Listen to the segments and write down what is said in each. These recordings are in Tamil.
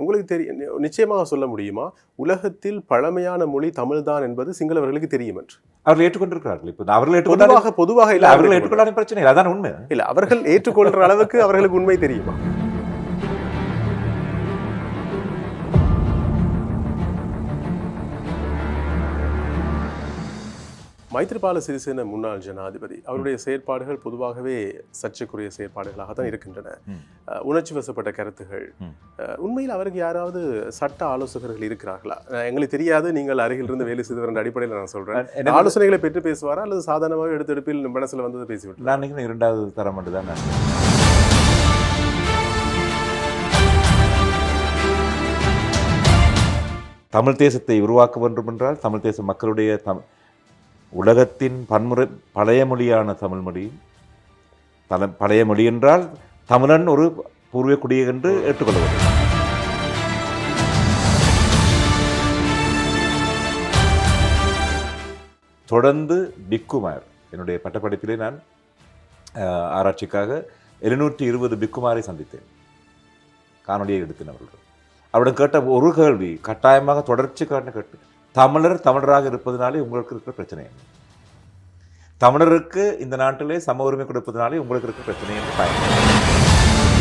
உங்களுக்கு தெரியும் நிச்சயமாக சொல்ல முடியுமா? உலகத்தில் பழமையான மொழி தமிழ்தான் என்பது சிங்களவர்களுக்கு தெரியும் என்று. அவர்கள் ஏற்றுக்கொண்டிருக்கிறார்கள். இப்போ அவர்கள் ஏற்றுக்கொண்டாலும் பொதுவாக இல்ல அவர்கள் ஏற்றுக்கொண்டாலும் பிரச்சனை இல்லை. அதான் உண்மை? இல்ல அவர்கள் ஏற்றுக்கொள்ற அளவுக்கு அவர்களுக்கு உண்மை தெரியுமா? மைத்ரிபால சிறிசேன முன்னாள் ஜனாதிபதி அவருடைய செயற்பாடுகள் பொதுவாகவே சர்ச்சைக்குரிய செயற்பாடுகளாக தான் இருக்கின்றன. உணர்ச்சி வசப்பட்ட கருத்துகள். உண்மையில் அவருக்கு யாராவது சட்ட ஆலோசகர்கள் இருக்கிறார்களா? எங்களுக்கு தெரியாது நீங்கள் அருகில் இருந்து வேலை செய்தவர் என்ற அடிப்படையில் நான் சொல்றேன். ஆலோசனைகளை பெற்று பேசுவாரா? அல்லது சாதாரணமாக எடுத்தெடுப்பில் மனசுல வந்ததை பேசிவிட்டு நான் நினைக்கிறேன் இரண்டாவது தரம் மட்டும் தான் நான் தமிழ் தேசத்தை உருவாக்க வேண்டும் என்றால் தமிழ் தேச மக்களுடைய தம் உலகத்தின் பன்முறை பழைய மொழியான தமிழ் மொழி. தல பழைய மொழி என்றால் தமிழன் ஒரு பூர்வீக குடியை என்று ஏற்றுக்கொள்வது. தொடர்ந்து பிக்குமார் என்னுடைய பட்டப்படிப்பிலே நான் ஆராய்ச்சிக்காக எழுநூற்றி இருபது பிக்குமாரை சந்தித்தேன். காணொலியை எடுத்தேன் அவர்கள். அவரிடம் கேட்ட ஒரு கேள்வி கட்டாயமாக தொடர்ச்சி காட்டின. கேட்டு தமிழர் தமிழராக இருப்பதனாலே உங்களுக்கு இருக்கிற பிரச்சனை தமிழருக்கு இந்த நாட்டிலே சம உரிமை கொடுப்பதனாலே உங்களுக்கு இருக்கிற பிரச்சனை என்று பயன்.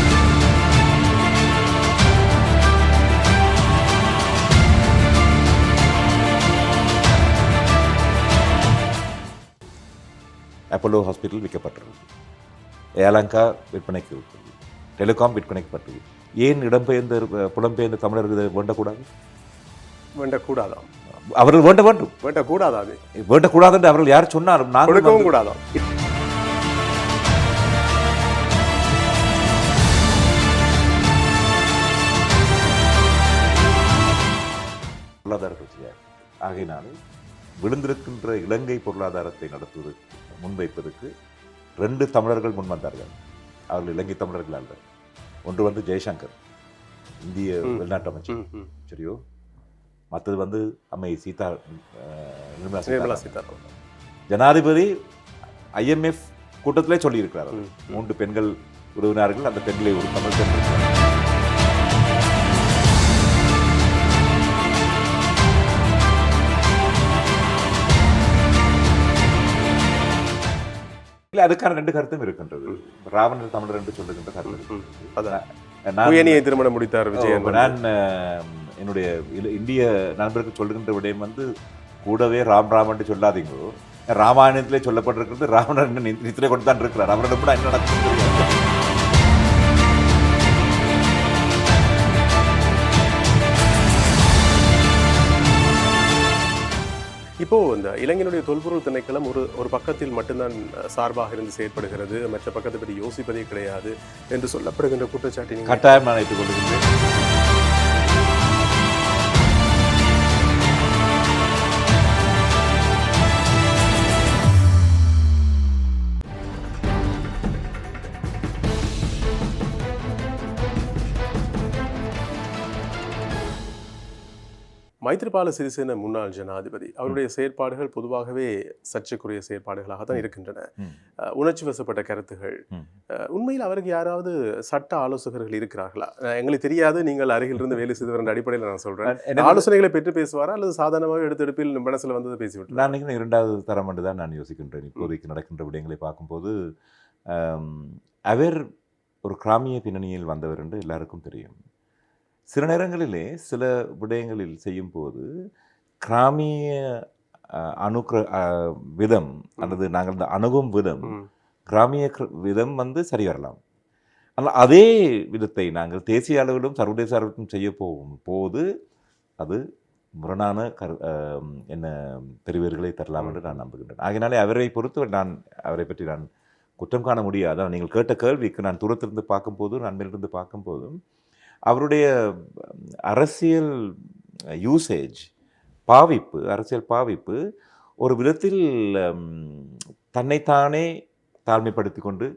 அப்போலோ ஹாஸ்பிட்டல் விற்கப்பட்டிருக்கு ஏலங்கா விற்பனைக்கு இருக்குது டெலிகாம் விற்பனைக்கப்பட்டது ஏன் இடம்பெயர்ந்த புலம்பெயர்ந்த தமிழர்கள் வேண்டக்கூடாது? வேண்டக்கூடாதான் அவர்கள் வேண்ட வேண்டும். வேண்டக்கூடாதா. அது வேண்டக்கூடாது என்று அவர்கள் யார் சொன்னாலும் நாங்கள் கொடுக்கவும் கூடாதாம் பொருளாதார பிரச்சனையாக ஆகையினாலே விழுந்திருக்கின்ற இலங்கை பொருளாதாரத்தை நடத்துவதற்கு முன்வைப்பதற்கு ரெண்டு தமிழர்கள் முன் வந்தார்கள். அவர்கள் இலங்கை தமிழர்கள் அல்ல. ஒன்று வந்து ஜெய்சங்கர் இந்திய. வெளிநாட்டு அமைச்சர். சரியோ? மற்றது வந்து அம்மை சீதா நிர்மலா நிர்மலா சீதாராமன். ஜனாதிபதி ஐஎம்எஃப் கூட்டத்திலே சொல்லியிருக்கிறார். மூன்று பெண்கள் உறவினார்கள் அந்த பெண்களை ஒரு தமிழ் பெண் இல்ல அதுக்கான ரெண்டு கருத்தும் இருக்கின்றது. ராவணர் தமிழர் என்று சொல்லுகின்ற கருத்து திருமணம் முடித்தார் இப்ப நான் என்னுடைய இந்திய நண்பருக்கு சொல்லுகின்ற விடயம் வந்து கூடவே ராம் ராம் என்று சொல்லாதீங்க. ராமாயணத்திலே சொல்லப்பட்டிருக்கிறது ராவணன் நித்திரை கொண்டு தான் இருக்கிறார். அவரிடம் கூட என்ன நடக்கும் தெரியாது. இப்போ இந்த இளைஞனுடைய தொல்பொருள் திணைக்களம் ஒரு ஒரு பக்கத்தில் மட்டும்தான் சார்பாக இருந்து செயற்படுகிறது. மற்ற பக்கத்தை பற்றி யோசிப்பதே கிடையாது என்று சொல்லப்படுகின்ற குற்றச்சாட்டை நீங்க கட்டாயம் நான் ஏற்றுக்கொள்கின்றேன் மைத்ரிபால சிறிசேன முன்னாள் ஜனாதிபதி அவருடைய செயற்பாடுகள் பொதுவாகவே சர்ச்சைக்குரிய செயற்பாடுகளாக தான் இருக்கின்றன. உணர்ச்சி வசப்பட்ட கருத்துகள். உண்மையில் அவருக்கு யாராவது சட்ட ஆலோசகர்கள் இருக்கிறார்களா? எங்களுக்கு தெரியாது நீங்கள் அருகில் இருந்து வேலை செய்தவர் என்ற அடிப்படையில் நான் சொல்றேன். எனக்கு- ஆலோசனைகளை பெற்று பேசுவாரா? அல்லது சாதாரணமாக எடுத்தெடுப்பில் மனசுல வந்ததை பேசிவிட்டு நான் நினைக்கிறேன் இரண்டாவது தரம் என்று தான் நான் யோசிக்கின்றேன். இப்போதைக்கு நடக்கின்ற விடயங்களை பார்க்கும்போது அவர் ஒரு கிராமிய பின்னணியில் வந்தவர் என்று எல்லாருக்கும் தெரியும். சில நேரங்களிலே சில விடயங்களில் செய்யும் போது கிராமிய அணுக்ர விதம் அல்லது நாங்கள் இந்த அணுகும் விதம். கிராமிய கிர- விதம் வந்து சரி வரலாம். ஆனால் அதே விதத்தை நாங்கள் தேசிய அளவிலும் சர்வதேச அளவிலும் செய்ய போகும் போது அது முரணான கரு என்ன பெறுவீர்களை தரலாம் என்று நான் நம்புகின்றேன். ஆகையினாலே அவரை பொறுத்து நான் அவரை பற்றி நான் குற்றம் காண முடியாது. நீங்கள் கேட்ட கேள்விக்கு நான் தூரத்திலிருந்து பார்க்கும்போதும் நன்மையிலிருந்து பார்க்கும்போதும் அவருடைய அரசியல் யூசேஜ் பாவிப்பு அரசியல் பாவிப்பு ஒரு விதத்தில் தன்னைத்தானே தாழ்மைப்படுத்தி கொண்டு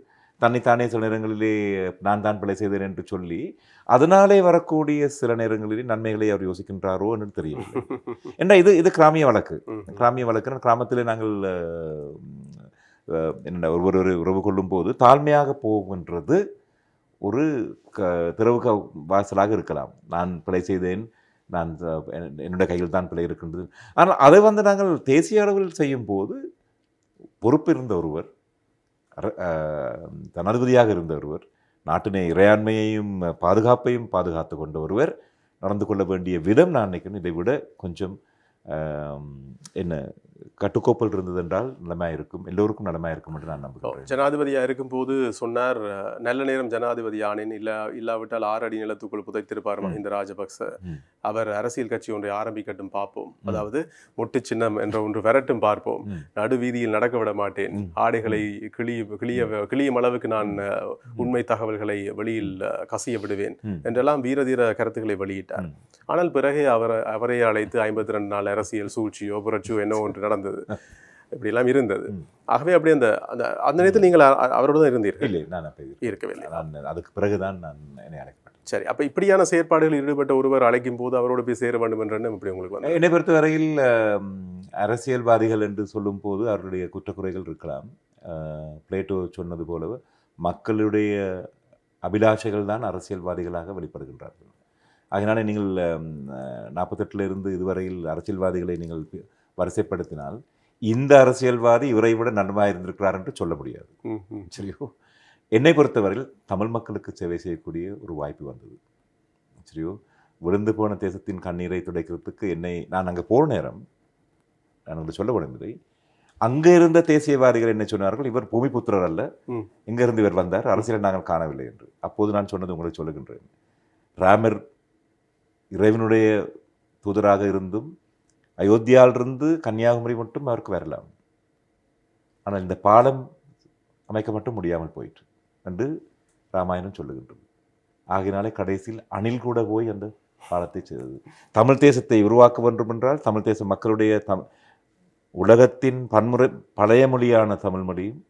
தன்னைத்தானே சில நேரங்களிலே நான் தான் பிழை செய்தேன் என்று சொல்லி அதனாலே வரக்கூடிய சில நேரங்களிலே நன்மைகளை அவர் யோசிக்கின்றாரோ என்று தெரியவில்லை ஏன்னா இது இது கிராமிய வழக்கு. கிராமிய வழக்கு கிராமத்தில் நாங்கள் என்ன ஒருவர் ஒரு உறவு கொள்ளும் போது தாழ்மையாக போகின்றது ஒரு க திறவுக வாசலாக இருக்கலாம். நான் பிழை செய்தேன் நான் என்னுடைய கையில் தான் பிழை இருக்கின்றது. ஆனால் அதை வந்து நாங்கள் தேசிய அளவில் செய்யும் போது பொறுப்பு இருந்த ஒருவர் அர- ஜனாதிபதியாக இருந்த ஒருவர் நாட்டினை இறையாண்மையையும் பாதுகாப்பையும் பாதுகாத்து கொண்ட ஒருவர் நடந்து கொள்ள வேண்டிய விதம் நான் நினைக்கிறேன். இதை விட கொஞ்சம் என்ன கட்டுக்கோப்பில் இருந்தது என்றால் நலமாக இருக்கும் எல்லோருக்கும் நலமாக இருக்கும் என்று நான் நம்புகிறேன் ஜனாதிபதியா இருக்கும்போது சொன்னார் நல்ல நேரம் ஜனாதிபதி ஆனேன் இல்ல இல்லாவிட்டால் ஆறு அடி நிலத்துக்குள் புதைத்திருப்பார் மஹிந்த ராஜபக்ச. அவர் அரசியல் கட்சி ஒன்றை ஆரம்பிக்கட்டும் பார்ப்போம். அதாவது முட்டு சின்னம் என்ற ஒன்று வரட்டும் பார்ப்போம். நடு வீதியில் நடக்க விட மாட்டேன். ஆடைகளை கிளிய கிளிய கிளியும் அளவுக்கு நான் உண்மை தகவல்களை வெளியில் கசிய விடுவேன். என்றெல்லாம் வீரதீர கருத்துக்களை வெளியிட்டார். ஆனால் பிறகு அவர் அவரை அழைத்து ஐம்பத்தி ரெண்டு நாள் அரசியல் சூழ்ச்சியோ புரட்சியோ என்ன ஒன்று நடந்தது. இப்படியெல்லாம் இருந்தது. ஆகவே அப்படி அந்த அந்த அந்த நேரத்தில் நீங்கள் அவரோடு தான் இருந்தீர்கள். இல்லை நான் அப்போ இருக்கவில்லை. நான் அதுக்கு பிறகுதான் நான் என்னை அழைக்கப்பட்டேன். சரி அப்ப இப்படியான செயற்பாடுகளில் ஈடுபட்ட ஒருவர் அழைக்கும் போது அவரோடு போய் சேர வேண்டும் என்ற எண்ணம் இப்படி உங்களுக்கு வந்து என்னை பொறுத்தவரையில் அரசியல்வாதிகள் என்று சொல்லும்போது அவருடைய குற்றக்குறைகள் இருக்கலாம். பிளேட்டோ சொன்னது போல மக்களுடைய அபிலாஷைகள் தான் அரசியல்வாதிகளாக வெளிப்படுகின்றார்கள். அதனால நீங்கள் நாற்பத்தெட்டுல இருந்து இதுவரையில் அரசியல்வாதிகளை நீங்கள் வரிசைப்படுத்தினால் இந்த அரசியல்வாதி இவரை விட நன்மையாக இருந்திருக்கிறார் என்று சொல்ல முடியாது. சரியோ? என்னை பொறுத்தவரையில் தமிழ் மக்களுக்கு சேவை செய்யக்கூடிய ஒரு வாய்ப்பு வந்தது. சரியோ? விழுந்து போன தேசத்தின் கண்ணீரை துடைக்கிறதுக்கு என்னை நான் அங்கே போன நேரம் நான் உங்களுக்கு சொல்ல முடிந்ததை அங்கே இருந்த தேசியவாதிகள் என்ன சொன்னார்கள் இவர் பூமிபுத்திரர் அல்ல. ம். எங்கிருந்து இவர் வந்தார். அரசியலை நாங்கள் காணவில்லை என்று. அப்போது நான் சொன்னது உங்களுக்கு சொல்லுகின்றேன். ராமர் இறைவனுடைய தூதராக இருந்தும் அயோத்தியாவிலிருந்து கன்னியாகுமரி மட்டும் அவருக்கு வரலாம் ஆனால் இந்த பாலம் அமைக்க மட்டும் முடியாமல் போயிற்று என்று ராமாயணம் சொல்லுகின்றது ஆகையினாலே கடைசியில் அணில் கூட போய் அந்த பாலத்தை செய்தது தமிழ் தேசத்தை உருவாக்க வேண்டும் என்றால் தமிழ் தேச மக்களுடைய தம் உலகத்தின் பன்முறை பழைய மொழியான தமிழ் மொழியும்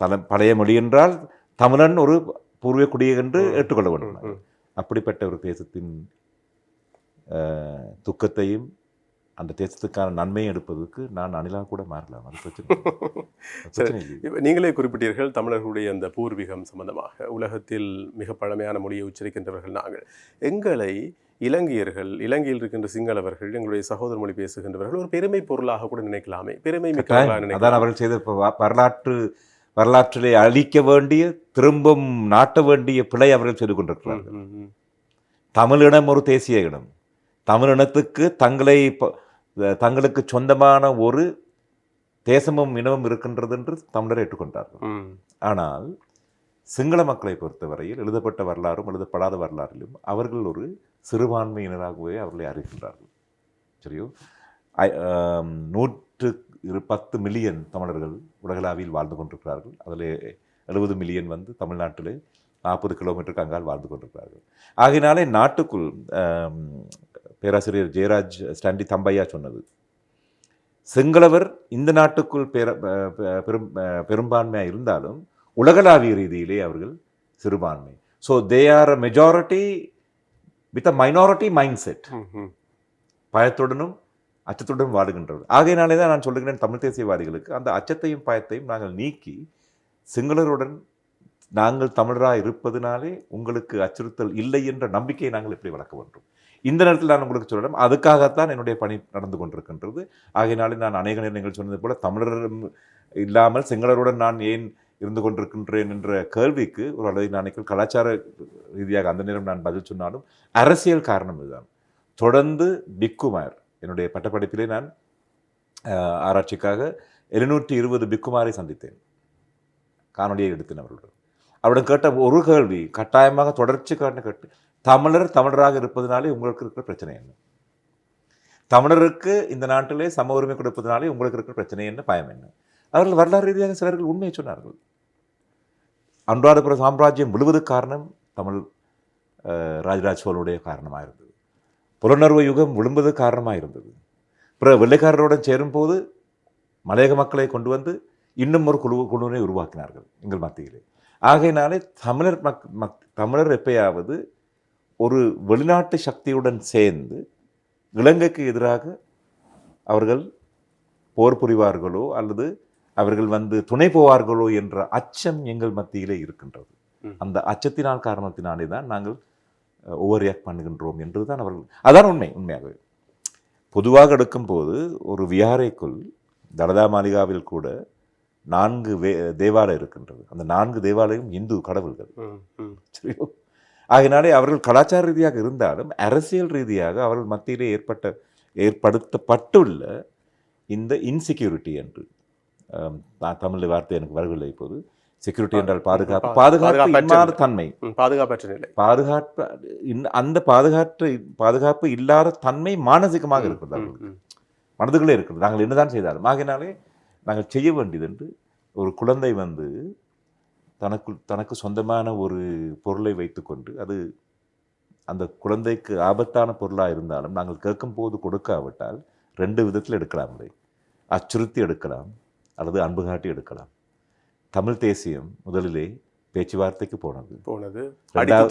தல பழைய மொழி என்றால் தமிழன் ஒரு பூர்வீக குடியை என்று. ஏற்றுக்கொள்ள வேண்டும். அப்படிப்பட்ட ஒரு தேசத்தின் துக்கத்தையும் அந்த தேசத்துக்கான நன்மையை எடுப்பதற்கு நான் அணிலாக கூட மாறலாம் அது பிரச்சனை இப்ப நீங்களே குறிப்பிட்டீர்கள் தமிழர்களுடைய அந்த பூர்வீகம் சம்பந்தமாக. உலகத்தில் மிக பழமையான மொழியை உச்சரிக்கின்றவர்கள் நாங்கள். எங்களை இலங்கையர்கள் இலங்கையில் இருக்கின்ற சிங்களவர்கள் எங்களுடைய சகோதர மொழி பேசுகின்றவர்கள் ஒரு பெருமை பொருளாக கூட நினைக்கலாமே. பெருமை மிக்கவர்களாக அதான் அவர்கள் செய்த இப்ப வரலாற்று வரலாற்றிலே அழிக்க வேண்டிய திரும்பவும் நாட்ட வேண்டிய பிழை அவர்கள் செய்து கொண்டிருக்கிறார்கள். தமிழினம் ஒரு தேசிய இனம். தமிழினத்துக்கு தங்களை ப- தங்களுக்கு சொந்தமான ஒரு தேசமும் இனமும் இருக்கின்றது என்று தமிழர் ஏற்றுக்கொண்டார்கள். ஆனால் சிங்கள மக்களை பொறுத்தவரையில் எழுதப்பட்ட வரலாறும் எழுதப்படாத வரலாறிலும் அவர்கள் ஒரு சிறுபான்மையினராகவே அவர்களை அறிவிக்கின்றார்கள் சரியோ? நூற்று இரு பத்து மில்லியன் தமிழர்கள் உலகளாவியில் வாழ்ந்து கொண்டிருக்கிறார்கள். அதில் எழுபது மில்லியன் வந்து தமிழ்நாட்டில் நாற்பது கிலோமீட்டருக்கு அங்கால் வாழ்ந்து கொண்டிருக்கிறார்கள். ஆகையினாலே நாட்டுக்குள் பேராசிரியர் ஜெயராஜ் ஸ்டாண்டி தம்பையா சொன்னது. சிங்களவர் இந்த நாட்டுக்குள் பெர பெரும் பெரும்பான்மையாக இருந்தாலும் உலகளாவிய ரீதியிலே அவர்கள் சிறுபான்மை. So they are a majority with a minority mind set. பயத்துடனும் அச்சத்துடனும் வாடுகின்றவர் ஆகையினாலே தான் நான் சொல்லுகிறேன் தமிழ் தேசியவாதிகளுக்கு அந்த அச்சத்தையும் பயத்தையும் நாங்கள் நீக்கி சிங்களருடன் நாங்கள் தமிழராக இருப்பதனாலே உங்களுக்கு அச்சுறுத்தல் இல்லை என்ற நம்பிக்கையை நாங்கள் எப்படி வளர்க்க வேண்டும்? இந்த நேரத்தில் நான் உங்களுக்கு சொல்லணும் அதுக்காகத்தான் என்னுடைய பணி நடந்து கொண்டிருக்கின்றது. ஆகையினாலே நான் அநேக நேரங்கள் சொன்னது போல தமிழர் இல்லாமல் சிங்களருடன் நான் ஏன் இருந்து கொண்டிருக்கின்றேன் என்ற கேள்விக்கு ஒரு அளவு நான் கலாச்சார ரீதியாக அந்த நேரம் நான் பதில் சொன்னாலும் அரசியல் காரணம் இதுதான். தொடர்ந்து பிக்குமார் என்னுடைய பட்டப்படிப்பிலே நான் ஆராய்ச்சிக்காக எழுநூற்றி இருபது பிக்குமாரை சந்தித்தேன். காணொலியை எடுத்தேன் அவர்களுடன். அவரிடம் கேட்ட ஒரு கேள்வி கட்டாயமாக தொடர்ச்சி காரணம் கேட்டு தமிழர் தமிழராக இருப்பதனாலே உங்களுக்கு இருக்கிற பிரச்சனை என்ன? தமிழருக்கு இந்த நாட்டிலே சம உரிமை கொடுப்பதனாலே உங்களுக்கு இருக்கிற பிரச்சனை என்ன பயம் என்ன? அவர்கள் வரலாறு ரீதியாக சிலர்கள் உண்மையை சொன்னார்கள். அனுராதபுர சாம்ராஜ்யம் விழுவதற்கு காரணம் தமிழ் ராஜராஜ சோழனுடைய காரணமாக இருந்தது. புலனர்வு யுகம் விழும்பது காரணமாக இருந்தது. பிற வெள்ளைக்காரருடன் சேரும்போது மலையக மக்களை கொண்டு வந்து இன்னும் ஒரு குழு குழுவினை உருவாக்கினார்கள் எங்கள் மத்தியிலே. ஆகையினாலே தமிழர் மக் மக் தமிழர் எப்பயாவது ஒரு வெளிநாட்டு சக்தியுடன் சேர்ந்து இலங்கைக்கு எதிராக அவர்கள் போர் புரிவார்களோ அல்லது அவர்கள் வந்து துணை போவார்களோ என்ற அச்சம் எங்கள் மத்தியிலே இருக்கின்றது. அந்த அச்சத்தினால் காரணத்தினாலே தான் நாங்கள் ஓவர் ரியாக்ட் பண்ணுகின்றோம் என்று தான் அவர்கள் அதான் உண்மை உண்மையாகவே பொதுவாக எடுக்கும்போது ஒரு விகாரைக்குள் தலதா மாளிகாவில் கூட நான்கு வே தேவாலயம் இருக்கின்றது. அந்த நான்கு தேவாலயம் இந்து கடவுள்கள். சரியோ? ஆகினாலே அவர்கள் கலாச்சார ரீதியாக இருந்தாலும் அரசியல் ரீதியாக அவர்கள் மத்தியிலே ஏற்பட்ட ஏற்படுத்தப்பட்டுள்ள இந்த இன்செக்யூரிட்டி என்று தமிழ் வார்த்தை எனக்கு வரவில்லை இப்போது. செக்யூரிட்டி என்றால் பாதுகாப்பு. பாதுகாப்பு இல்லாத தன்மை. பாதுகாப்பற்ற நிலை. பாதுகாப்பு அந்த பாதுகாப்பு பாதுகாப்பு இல்லாத தன்மை மானசிகமாக இருக்கிறது ம், அவர்களுக்கு. ம். மனதுக்குள்ளே இருக்கிறது நாங்கள் என்னதான் செய்தாலும். ஆகினாலே நாங்கள் செய்ய வேண்டியது என்று ஒரு குழந்தை வந்து தனக்கு தனக்கு சொந்தமான ஒரு பொருளை வைத்துக்கொண்டு அது அந்த குழந்தைக்கு ஆபத்தான பொருளாக இருந்தாலும் நாங்கள் கேட்கும் போது கொடுக்காவிட்டால் ரெண்டு விதத்தில் எடுக்கலாம் அதை அச்சுறுத்தி எடுக்கலாம் அல்லது அன்பு காட்டி எடுக்கலாம். தமிழ் தேசியம் முதலிலே பேச்சுவார்த்தைக்கு போனது. போனது.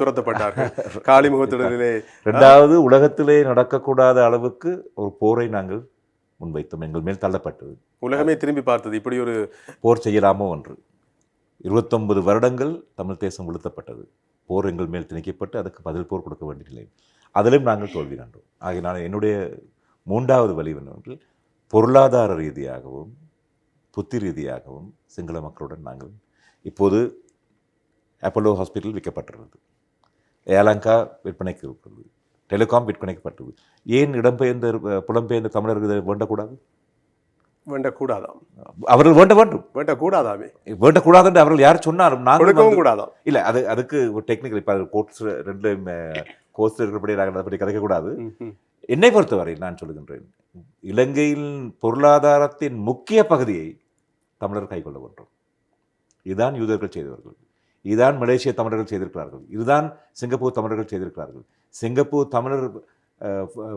துரத்தப்பட்டார்கள். காளி முகத்துடனிலே ரெண்டாவது உலகத்திலே நடக்கக்கூடாத அளவுக்கு ஒரு போரை நாங்கள் முன்வைத்தோம். எங்கள் மேல் தள்ளப்பட்டது. உலகமே திரும்பி பார்த்தது. இப்படி ஒரு போர் செய்யலாமோ என்று. இருபத்தொன்பது வருடங்கள் தமிழ் தேசம் வீழ்த்தப்பட்டது. போர் எங்கள் மேல் திணிக்கப்பட்டு அதுக்கு பதில் போர் கொடுக்க வேண்டியதில்லை. அதிலும் நாங்கள் தோல்வி கண்டோம். ஆகையினால் என்னுடைய மூன்றாவது வழி என்னவென்றால் பொருளாதார ரீதியாகவும் புத்தி ரீதியாகவும் சிங்கள மக்களுடன் நாங்கள் இப்போது அப்போலோ ஹாஸ்பிட்டல் விற்கப்பட்டுள்ளது ஏலங்கா விற்பனைக்கு இருக்கிறது. டெலிகாம் விற்பனைக்கப்பட்டது ஏன் இடம்பெயர்ந்த புலம்பெயர்ந்த தமிழர்கள் இதை வேண்டக்கூடாது? வேண்டக்கூடாதாம். அவர்கள் வேண்ட வேண்டும். வேண்டக்கூடாதாமே. வேண்டக்கூடாது என்று அவர்கள் யார் சொன்னாலும் நாங்கள் கொடுக்கவும் கூடாதாம். இல்ல அது அதுக்கு ஒரு டெக்னிக்கல் இப்போ கோர்ட்ஸ் ரெண்டு கோர்ஸ் இருக்கிறபடி நாங்கள் அதை பற்றி கதைக்கக்கூடாது. என்னை பொறுத்தவரை நான் சொல்லுகின்றேன் இலங்கையில் பொருளாதாரத்தின் முக்கிய பகுதியை தமிழர் கைக்கொள்ள வேண்டும். இதுதான் யூதர்கள் செய்தவர்கள். இதுதான் மலேசிய தமிழர்கள் செய்திருக்கிறார்கள். இதுதான் சிங்கப்பூர் தமிழர்கள் செய்திருக்கிறார்கள். சிங்கப்பூர் தமிழர்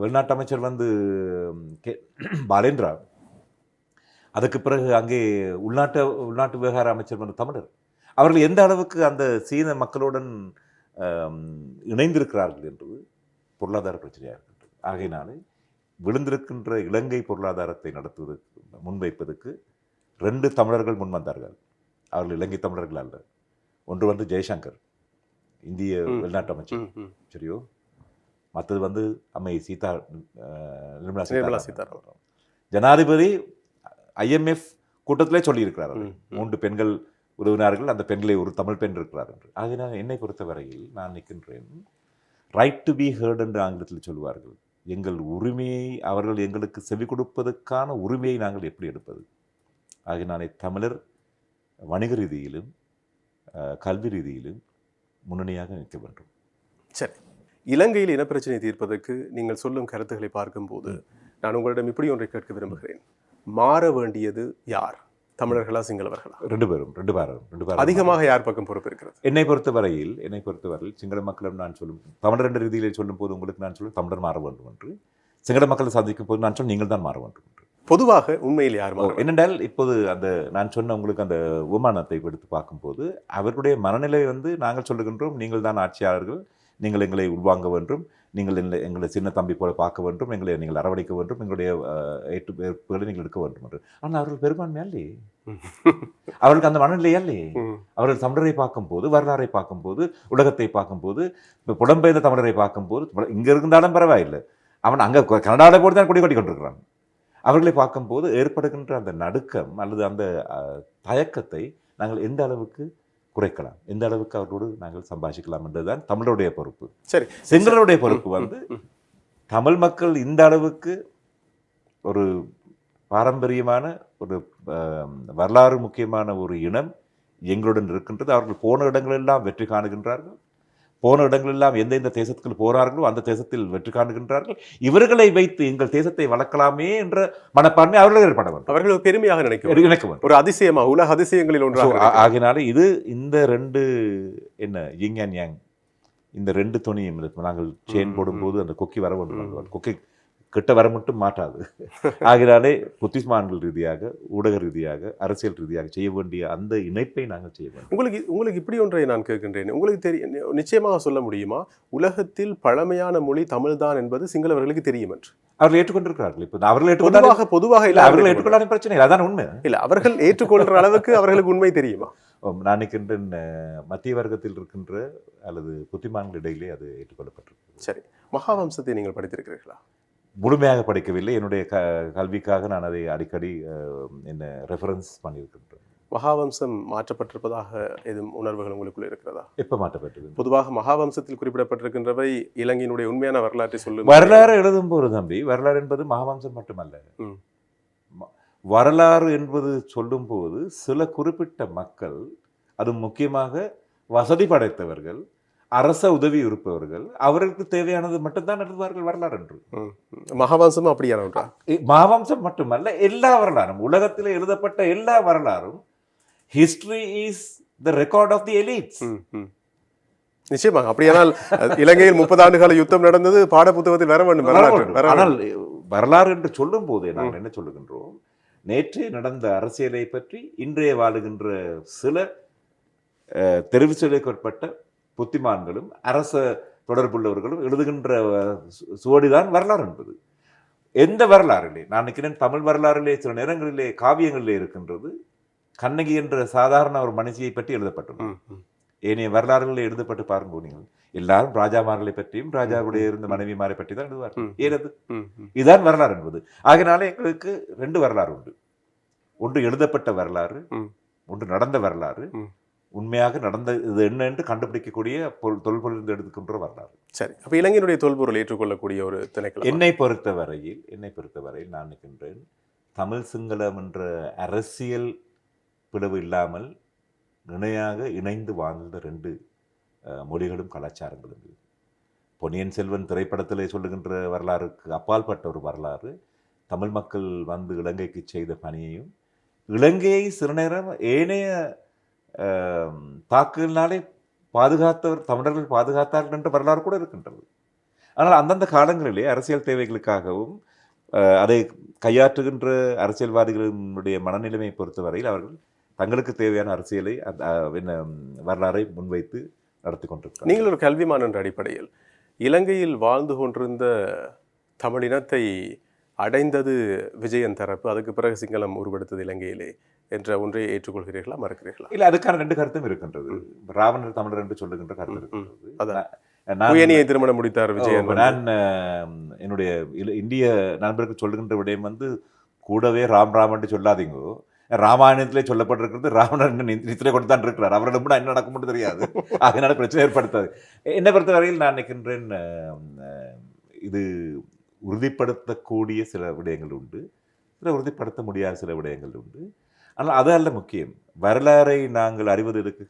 வெளிநாட்டு அமைச்சர் வந்து கே பாலேந்திரா. அதுக்கு பிறகு அங்கே உள்நாட்டு உள்நாட்டு விவகார அமைச்சர் வந்து தமிழர். அவர்கள் எந்த அளவுக்கு அந்த சீன மக்களுடன் இணைந்திருக்கிறார்கள் என்பது பொருளாதார பிரச்சனையாக இருக்கின்றது. ஆகையினாலே விழுந்திருக்கின்ற இலங்கை பொருளாதாரத்தை நடத்துவதற்கு முன்வைப்பதற்கு ரெண்டு தமிழர்கள் முன் வந்தார்கள். அவர்கள் இலங்கை தமிழர்கள் அல்ல. ஒன்று வந்து ஜெய்சங்கர் இந்திய. வெளிநாட்டு அமைச்சர். சரியோ? மற்றது வந்து அம்மை சீதா நிர்மலா நிர்மலா சீதாராமன். ஜனாதிபதி ஐஎம்எஃப் கூட்டத்திலே சொல்லியிருக்கிறார். மூன்று பெண்கள் உதவினார்கள் அந்த பெண்களை ஒரு தமிழ் பெண் இருக்கிறார் என்று. ஆகையினால் என்னை பொறுத்தவரையில் நான் நிற்கின்றேன் ரைட் டு பி ஹேர்ட் என்று ஆங்கிலத்தில் சொல்வார்கள். எங்கள் உரிமையை அவர்கள் எங்களுக்கு செவி கொடுப்பதற்கான உரிமையை நாங்கள் எப்படி எடுப்பது? ஆகையினாலே தமிழர் வணிக ரீதியிலும் கல்வி ரீதியிலும் முன்னணியாக நிற்க வேண்டும். சரி. இலங்கையில் இனப்பிரச்சனை தீர்ப்பதற்கு நீங்கள் சொல்லும் கருத்துக்களை பார்க்கும்போது நான் உங்களிடம் இப்படி ஒன்றை கேட்க விரும்புகிறேன். மாற வேண்டியது யார்? தமிழர்களா சிங்களவர்களா? ரெண்டு பேரும் ரெண்டு பேரும் ரெண்டு பேரும். அதிகமாக யார் பக்கம் பொறுப்பு இருக்கிறது என்னை பொறுத்தவரையில் என்னை பொறுத்தவரையில் சிங்கள மக்களிடம் நான் சொல்லும் தமிழர் என்ற ரீதியில் சொல்லும் போது உங்களுக்கு நான் சொல்லும் தமிழர் மாற வேண்டும் என்று. சிங்கள மக்களை சந்திக்கும் போது நான் சொல்லும் நீங்கள் தான் மாற வேண்டும் என்று. பொதுவாக உண்மையில் யார்? என்னென்றால் இப்போது அந்த நான் சொன்ன உங்களுக்கு அந்த விமானத்தை எடுத்து பார்க்கும்போது அவர்களுடைய மனநிலை வந்து நாங்கள் சொல்லுகின்றோம் நீங்கள் தான் ஆட்சியாளர்கள் நீங்கள் எங்களை உள்வாங்க வேண்டும் நீங்கள் எங்களை எங்களை சின்ன தம்பி போல பார்க்க வேண்டும் எங்களை நீங்கள் அரவணைக்க வேண்டும் எங்களுடைய அஹ், ஏற்று வேறுபாடுகளை நீங்கள் எடுக்க வேண்டும் என்று. ஆனால் அவர்கள் பெரும்பான்மையா இல்லையே அவர்களுக்கு அந்த மனநிலையா இல்லையே. அவர்கள் தமிழரை பார்க்கும்போது வரலாறை பார்க்கும்போது உலகத்தை பார்க்கும்போது இப்போ புலம்பெயர்ந்த தமிழரை பார்க்கும்போது இங்கே இருந்தாலும் பரவாயில்லை. அவன் அங்கே கனடாவில் போட்டு தான் கொடி கொட்டி கொண்டிருக்கிறான். அவர்களை பார்க்கும்போது ஏற்படுகின்ற அந்த நடுக்கம் அல்லது அந்த தயக்கத்தை நாங்கள் எந்த அளவுக்கு குறைக்கலாம். எந்த அளவுக்கு அவர்களோடு நாங்கள் சம்பாஷிக்கலாம் என்றதுதான் தமிழருடைய பொறுப்பு. சரி. சிங்களருடைய பொறுப்பு வந்து. தமிழ் மக்கள் இந்த அளவுக்கு ஒரு பாரம்பரியமான ஒரு வரலாறு முக்கியமான ஒரு இனம் எங்களுடன் இருக்கின்றது. அவர்கள் போன இடங்களெல்லாம் வெற்றி காணுகின்றார்கள். போன இடங்களெல்லாம் எந்தெந்த தேசத்துக்கு போறார்களோ அந்த தேசத்தில் வெற்றி காணுகின்றார்கள். இவர்களை வைத்து எங்கள் தேசத்தை வளர்க்கலாமே என்ற மனப்பான்மை அவர்கள் ஏற்பட வேண்டும். அவர்கள் பெருமையாக வேண்டும். ஒரு அதிசயமா உலக அதிசயங்களில் So, ஒன்றாக ஆ- இருக்கிறது. ஆகையினால இது இந்த ரெண்டு என்ன யிங் அண்ட் யாங் இந்த ரெண்டு துணியும். நாங்கள் செயின் போடும்போது அந்த கொக்கி வர வேண்டும் கொக்கி கிட்ட வர மட்டும் மாட்டாது. ஆகினாலே புத்திஸ்மான்கள் ரீதியாக ஊடக ரீதியாக அரசியல் ரீதியாக செய்ய வேண்டிய அந்த இணைப்பை நாங்கள் செய்ய வேண்டும். உங்களுக்கு உங்களுக்கு இப்படி ஒன்றை நான் கேட்கின்றேன். உங்களுக்கு தெரியும் நிச்சயமாக சொல்ல முடியுமா? உலகத்தில் பழமையான மொழி தமிழ்தான் என்பது சிங்களவர்களுக்கு தெரியும் என்று. அவர்கள் ஏற்றுக்கொண்டிருக்கிறார்கள். இப்போ அவர்கள் ஏற்றுக்கொண்டாலும் பொதுவாக இல்ல அவர்கள் ஏற்றுக்கொள்ளாத பிரச்சனை இல்லை. அதான் உண்மை. இல்ல அவர்கள் ஏற்றுக்கொள்ற அளவுக்கு அவர்களுக்கு உண்மை தெரியுமா? நான் அஹ், மத்திய வர்க்கத்தில் இருக்கின்ற அல்லது புத்திமான்கள் இடையிலே அது ஏற்றுக்கொள்ளப்பட்டிருக்கு சரி. மகாவம்சத்தை நீங்கள் படித்திருக்கிறீர்களா? முழுமையாக படிக்கவில்லை. என்னுடைய க கல்விக்காக நான் அதை அடிக்கடி என்ன ரெஃபரன்ஸ் பண்ணியிருக்கின்றேன். மகாவம்சம் மாற்றப்பட்டிருப்பதாக எதுவும் உணர்வுகள் உங்களுக்குள்ள இருக்கிறதா? எப்போ மாற்றப்பட்டது? பொதுவாக மகாவம்சத்தில் குறிப்பிடப்பட்டிருக்கின்றவை இலங்கையினுடைய உண்மையான வரலாற்றை சொல்லும் வரலாறு எழுதும் போது தம்பி வரலாறு என்பது மகாவம்சம் மட்டுமல்ல. வரலாறு என்பது சொல்லும்போது சில குறிப்பிட்ட மக்கள் அது முக்கியமாக வசதி படைத்தவர்கள் அரச உதவி இருப்பவர்கள் அவர்களுக்கு தேவையானது மட்டும்தான் எழுதுவார்கள் வரலாறு என்று. ம், ம். மகாவம்சமும் அப்படியான மகாவம்சம் மட்டுமல்ல எல்லா வரலாறும் உலகத்தில் எழுதப்பட்ட எல்லா வரலாறும் history is the record of the elites. நிச்சயமாக அப்படியானால் இலங்கையில் முப்பது ஆண்டுகால யுத்தம் நடந்தது பாட புத்தகத்தில் வர வேண்டும். ஆனால் வரலாறு என்று சொல்லும் போதே நாங்கள் என்ன சொல்லுகின்றோம்? நேற்று நடந்த அரசியலை பற்றி இன்றைய வாழுகின்ற சில தெரிவு செய்யப்பட்ட புத்திமான்களும் அரச தொடர்புள்ளவர்களும் எழுதுகின்ற சுவடிதான் வரலாறு என்பது எந்த வரலாறிலே நான் நினைக்கிறேன் தமிழ் வரலாறிலே சில நேரங்களிலே காவியங்களிலே இருக்கின்றது கண்ணகி என்ற சாதாரண ஒரு மனுஷியை பற்றி எழுதப்பட்டுள்ளது. ஏனைய வரலாறுகளில் எழுதப்பட்டு பாருங்க நீங்கள் எல்லாரும் ராஜாமார்களை பற்றியும் ராஜாவுடைய இருந்த மனைவிமாரை பற்றி தான் எழுதுவார்கள் ம். ஏறது. இதுதான் வரலாறு என்பது ஆகினால எங்களுக்கு ரெண்டு வரலாறு உண்டு ஒன்று எழுதப்பட்ட வரலாறு. ஒன்று நடந்த வரலாறு. உண்மையாக நடந்த இது என்ன என்று கண்டுபிடிக்கக்கூடிய பொருள் தொல்பொருள் எடுத்துக்கின்ற வரலாறு சரி. அப்ப இலங்கையினுடைய தொல்பொருள் ஏற்றுக்கொள்ளக்கூடிய ஒரு திணைக்களம். என்னை பொறுத்த வரையில் என்னை பொறுத்த வரையில் நான் நினைக்கின்றேன் தமிழ் சிங்களம் என்ற அரசியல் பிளவு இல்லாமல் இணையாக இணைந்து வாழ்ந்த ரெண்டு மொழிகளும் கலாச்சாரங்களும். பொன்னியின் செல்வன் திரைப்படத்திலே சொல்லுகின்ற வரலாறுக்கு அப்பால்பட்ட ஒரு வரலாறு தமிழ் மக்கள் வந்து இலங்கைக்கு செய்த பணியையும் இலங்கையை சில நேரம் ஏனைய தாக்குதலினாலே பாதுகாத்தவர் தமிழர்கள் பாதுகாத்தார்கள் என்ற வரலாறு கூட இருக்கின்றது. ஆனால் அந்தந்த காலங்களிலே அரசியல் தேவைகளுக்காகவும் அதை கையாற்றுகின்ற அரசியல்வாதிகளுடைய மனநிலைமையை பொறுத்தவரையில் அவர்கள் தங்களுக்கு தேவையான அரசியலை அந்த, என்ன வரலாறை முன்வைத்து நடத்தி கொண்டிருக்கிறார் நீங்கள் ஒரு கல்விமான் என்ற அடிப்படையில் இலங்கையில் வாழ்ந்து கொண்டிருந்த தமிழினத்தை அடைந்தது விஜயன் தரப்பு அதுக்கு பிறகு சிங்களம் உருவெடுத்தது இலங்கையிலே என்ற ஒன்றை ஏற்றுக்கொள்கிறீர்களா மறுக்கிறீர்களா? இல்ல அதுக்கான ரெண்டு கருத்தும் இருக்கின்றது. ராவணர் தமிழர் என்று சொல்லுகின்ற கருத்து இருக்கின்றது. அதான். உயனியை திருமணம் முடித்தார் விஜயன். நான் என்னுடைய இந்திய நண்பருக்கு சொல்லுகின்ற விடயம் வந்து கூடவே ராம் ராமன் சொல்லாதீங்க. ராமாயணத்திலே சொல்லப்பட்டிருக்கிறது நி- நித்திரை கொண்டு தான் இருக்கிறார். அவரிடம் கூட என்ன நடக்கும்னு தெரியாது. அதனால பிரச்சனை ஏற்படுத்தாது என்னை பொறுத்தவரையில் நான் நினைக்கின்றேன் இது உறுதிப்படுத்தக்கூடிய சில விடயங்கள் உண்டு சில உறுதிப்படுத்த முடியாத சில விடயங்கள் உண்டு. ஆனால் அது அல்ல முக்கியம். வரலாறை நாங்கள் அறிவது எதுக்கு?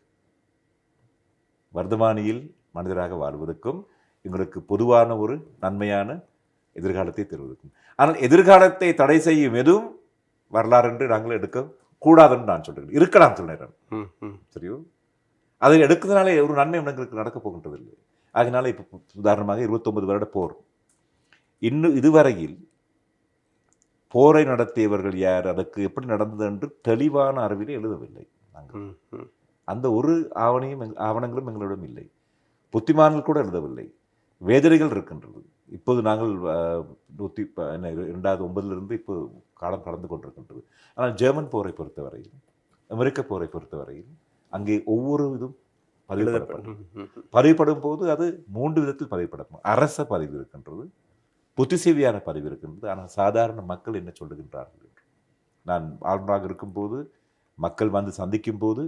வர்த்தமானியில் மனிதராக வாழ்வதற்கும் எங்களுக்கு பொதுவான ஒரு நன்மையான எதிர்காலத்தை தருவதற்கும். ஆனால் எதிர்காலத்தை தடை செய்யும் எதுவும் வரலாறு என்று நாங்கள் எடுக்க கூடாதுன்னு நான் சொல்றேன். இருக்கலாம் சில நேரம். சரியோ? அதை எடுக்கிறதுனால ஒரு நன்மை எங்களுக்கு நடக்க போகின்றதில்லை. அதனால இப்போ உதாரணமாக இருபத்தொன்பது வருட போர். இன்னும் இதுவரையில் போரை நடத்தியவர்கள் யார் அதற்கு எப்படி நடந்தது என்று தெளிவான அறிவிலே எழுதவில்லை நாங்கள். அந்த ஒரு ஆவணையும் ஆவணங்களும் எங்களிடம் இல்லை. புத்திமான்கள் கூட எழுதவில்லை. வேதனைகள் இருக்கின்றது. இப்போது நாங்கள் நூற்றி என்ன இரண்டாவது ஒன்பதிலிருந்து இப்போ காலம் கடந்து கொண்டிருக்கின்றது. ஆனால் ஜெர்மன் போரை பொறுத்தவரையில் அமெரிக்க போரை பொறுத்தவரையில் அங்கே ஒவ்வொரு இதும் பதிவுபடப்படும் ம், ம், ம். பதிவுபடும் போது அது மூன்று விதத்தில் பதிவுபடும் அரச பதிவு இருக்கின்றது புத்திசேவியான பதிவு இருக்கின்றது. ஆனால் சாதாரண மக்கள் என்ன சொல்லுகின்றார்கள் நான் ஆளுநராக இருக்கும்போது மக்கள் வந்து சந்திக்கும் போது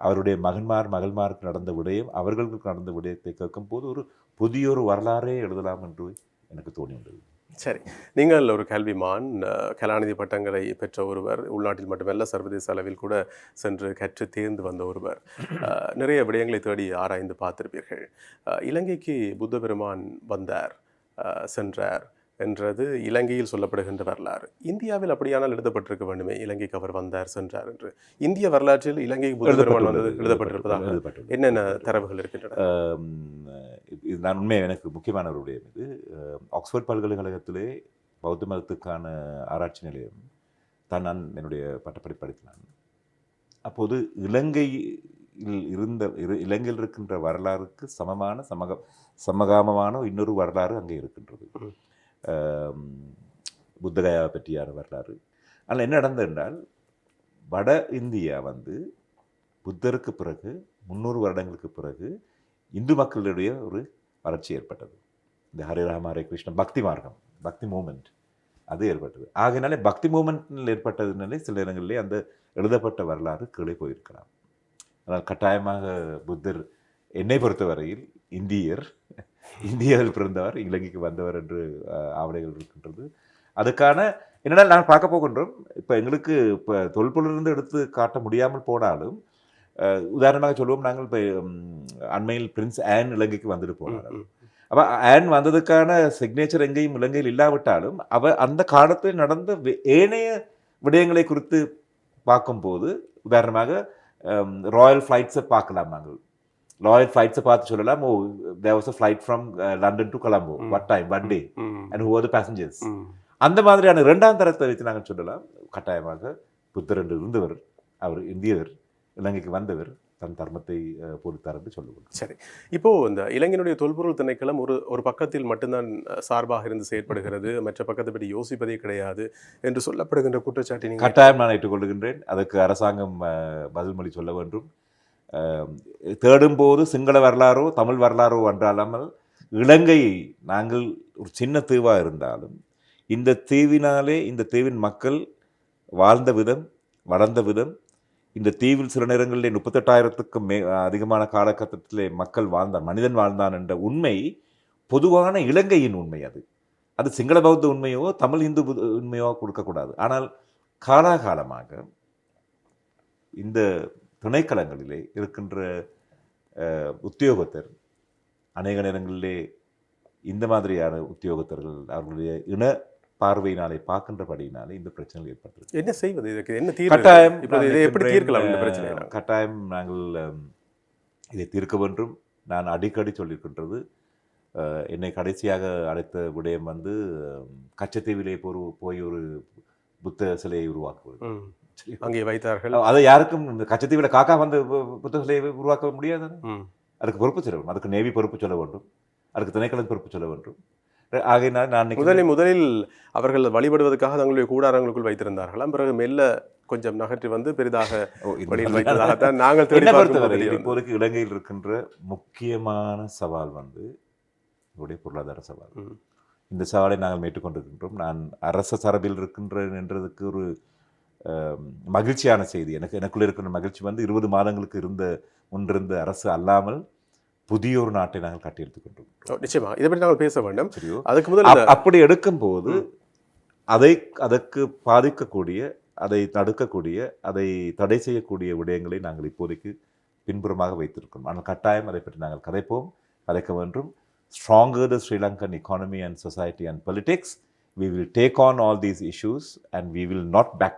அவருடைய மகன்மார் மகள்மாருக்கு நடந்த விடயம் அவர்களுக்கு நடந்த விடயத்தை கேட்கும்போது ஒரு புதிய ஒரு வரலாறே எழுதலாம் என்று எனக்கு தோணியுள்ளது சரி. நீங்கள் ஒரு கல்விமான் கலாநிதி பட்டங்களை பெற்ற ஒருவர் உள்நாட்டில் மட்டுமல்ல சர்வதேச அளவில் கூட சென்று கற்று தேர்ந்து வந்த ஒருவர். நிறைய விடயங்களை தேடி ஆராய்ந்து பார்த்திருப்பீர்கள். இலங்கைக்கு புத்த பெருமான் வந்தார். சென்றார் என்றது இலங்கையில் சொல்லப்படுகின்ற வரலாறு. இந்தியாவில் அப்படியானால் எழுதப்பட்டிருக்க வேண்டுமே இலங்கைக்கு அவர் வந்தார் சென்றார் என்று. இந்திய வரலாற்றில் இலங்கைக்கு புத்த பெருமான் வந்தது எழுதப்பட்டிருப்பதாக. என்னென்ன தரவுகள் இருக்கின்றன? இது- நான் உண்மை எனக்கு முக்கியமான ஒரு விடயம் இது. அஹ், ஆக்ஸ்போர்ட் பல்கலைக்கழகத்திலே பௌத்த மதத்துக்கான ஆராய்ச்சி நிலையம் தான் நான் என்னுடைய பட்டப்படி படித்தேன். அப்போது இலங்கையில் இருந்த இரு இலங்கையில் இருக்கின்ற வரலாறுக்கு சமமான சமக சமகாமமான இன்னொரு வரலாறு அங்கே இருக்கின்றது. புத்தகயாவை பற்றியான வரலாறு. ஆனால் என்ன நடந்தது என்றால் வட இந்தியா வந்து புத்தருக்கு பிறகு முந்நூறு வருடங்களுக்கு பிறகு இந்து மக்களுடைய ஒரு வளர்ச்சி ஏற்பட்டது. இந்த ஹரே ராம ஹரே கிருஷ்ண பக்தி மார்க்கம் பக்தி மூமெண்ட் அது ஏற்பட்டது. ஆகையினாலே பக்தி மூமெண்ட்டில் ஏற்பட்டதுனாலே சில இடங்களிலே அந்த எழுதப்பட்ட வரலாறு கீழே போயிருக்கலாம். ஆனால் கட்டாயமாக புத்தர் என்னை பொறுத்தவரையில் இந்தியர் இந்தியாவில் பிறந்தவர் இலங்கைக்கு வந்தவர் என்று அஹ், ஆவணைகள் இருக்கின்றது. அதுக்கான என்னென்னா நான் பார்க்க போகின்றோம். இப்போ எங்களுக்கு இப்போ தொல்பொருளிலிருந்து எடுத்து காட்ட முடியாமல் போனாலும் உதாரணமாக சொல்லுவோம் நாங்கள் இப்போ அண்மையில் பிரின்ஸ் ஆன் இலங்கைக்கு வந்துட்டு போனார் அப்ப ஆன் வந்ததுக்கான சிக்னேச்சர் எங்கேயும் இலங்கையில் இல்லாவிட்டாலும் அவ அந்த காலத்தில் நடந்த ஏனைய விடயங்களை குறித்து பார்க்கும்போது உதாரணமாக ராயல் ஃப்ளைட்ஸை பார்க்கலாம் நாங்கள். ராயல் ஃப்ளைட்ஸை பார்த்து சொல்லலாம். ஓ there was a flight from London to Colombo what time one day and who are the passengers. அந்த மாதிரியான இரண்டாம் தரத்தை வைத்து நாங்கள் சொல்லலாம். கட்டாயமாக புத்தர் என்று இருந்தவர் அவர் இந்தியவர் இலங்கைக்கு வந்தவர் தன் தர்மத்தை பொறுத்தார் என்று சொல்லுவோம் சரி. இப்போ இந்த இளைஞனுடைய தொல்பொருள் திணைக்களம் ஒரு ஒரு பக்கத்தில் மட்டும்தான் சார்பாக இருந்து செயற்படுகிறது. மற்ற பக்கத்தை பற்றி யோசிப்பதே கிடையாது என்று சொல்லப்படுகின்ற குற்றச்சாட்டை நீங்கள் கட்டாயம் நான் ஏற்றுக்கொள்கின்றேன் அதற்கு அரசாங்கம் அஹ், பதில் மொழி சொல்ல வேண்டும். அஹ், தேடும் போது சிங்கள வரலாறோ தமிழ் வரலாறோ அன்றாலாமல் இலங்கையை நாங்கள் ஒரு சின்ன தீவாக இருந்தாலும் இந்த தீவினாலே இந்த தீவின் மக்கள் வாழ்ந்த விதம் வளர்ந்த விதம் இந்த தீவில் சில நேரங்களிலே முப்பத்தெட்டாயிரத்துக்கும் மே அதிகமான காலகட்டத்திலே மக்கள் வாழ்ந்தான் மனிதன் வாழ்ந்தான் என்ற உண்மை பொதுவான இலங்கையின் உண்மை அது. அது சிங்கள பௌத்த உண்மையோ தமிழ் இந்து உண்மையோ கொடுக்கக்கூடாது ஆனால் காலாகாலமாக இந்த திணைக்களங்களிலே இருக்கின்ற உத்தியோகத்தர் அநேக நேரங்களிலே இந்த மாதிரியான உத்தியோகத்தர்கள் அவர்களுடைய இன பார்வையினாலே பார்க்கின்றபடியினாலே இந்த பிரச்சனைகள் ஏற்பட்டிருக்கு. என்ன செய்வது? இதுக்கு என்ன தீர்வு? கட்டாயம் இதை எப்படி தீர்க்கலாம் இந்த அஹ், பிரச்சனையை கட்டாயம் நாங்கள் இதை தீர்க்க வேண்டும். நான் அடிக்கடி சொல்லியிருக்கின்றது என்னை கடைசியாக அழைத்த விடயம் வந்து கச்சத்தீவிலே ஒரு போய் ஒரு புத்த சிலையை உருவாக்குவது. அங்கே வைத்தார்கள். அதை யாருக்கும் இந்த கச்சத்தீவில காக்கா வந்து புத்த சிலையை உருவாக்க முடியாது. அதுக்கு பொறுப்பு சொல்ல வேண்டும். அதுக்கு நேவி பொறுப்பு சொல்ல வேண்டும். அதுக்கு திணைக்களம் பொறுப்பு சொல்ல வேண்டும். ஆகையினால் நான் முதலில் முதலில் அவர்கள் வழிபடுவதற்காக தங்களுடைய கூடாரங்களுக்குள் வைத்திருந்தார்களாம் பிறகு மெல்ல கொஞ்சம் நகற்றி வந்து பெரிதாக வழியில் வைத்ததாகத்தான் நாங்கள் பொறுத்தவரை. இப்போதைக்கு இலங்கையில் இருக்கின்ற முக்கியமான சவால் வந்து இவருடைய பொருளாதார சவால். இந்த சவாலை நாங்கள் மேற்கொண்டிருக்கின்றோம் நான் அரச சார்பில் இருக்கின்றேன் என்றதுக்கு ஒரு மகிழ்ச்சியான செய்தி எனக்கு எனக்குள்ள இருக்கிற மகிழ்ச்சி வந்து இருபது மாதங்களுக்கு இருந்த முன்னிருந்த அரசு அல்லாமல் புதிய ஒரு நாட்டை நாங்கள் கட்டியெடுத்துக் கொண்டோம் ஓ, நிச்சயமா. இதை பற்றி நாங்கள் பேச வேண்டும். அதுக்கு முதல் அப்- அப்படி எடுக்கும்போது அதை அதற்கு பாதிக்கக்கூடிய அதை தடுக்கக்கூடிய அதை தடை செய்யக்கூடிய விடயங்களை நாங்கள் இப்போதைக்கு பின்புறமாக வைத்திருக்கிறோம். ஆனால் கட்டாயம் அதை பற்றி நாங்கள் கதைப்போம் கதைக்க வேண்டும். Stronger the Sri Lankan economy and society and politics, we will take on all these issues and we will not back.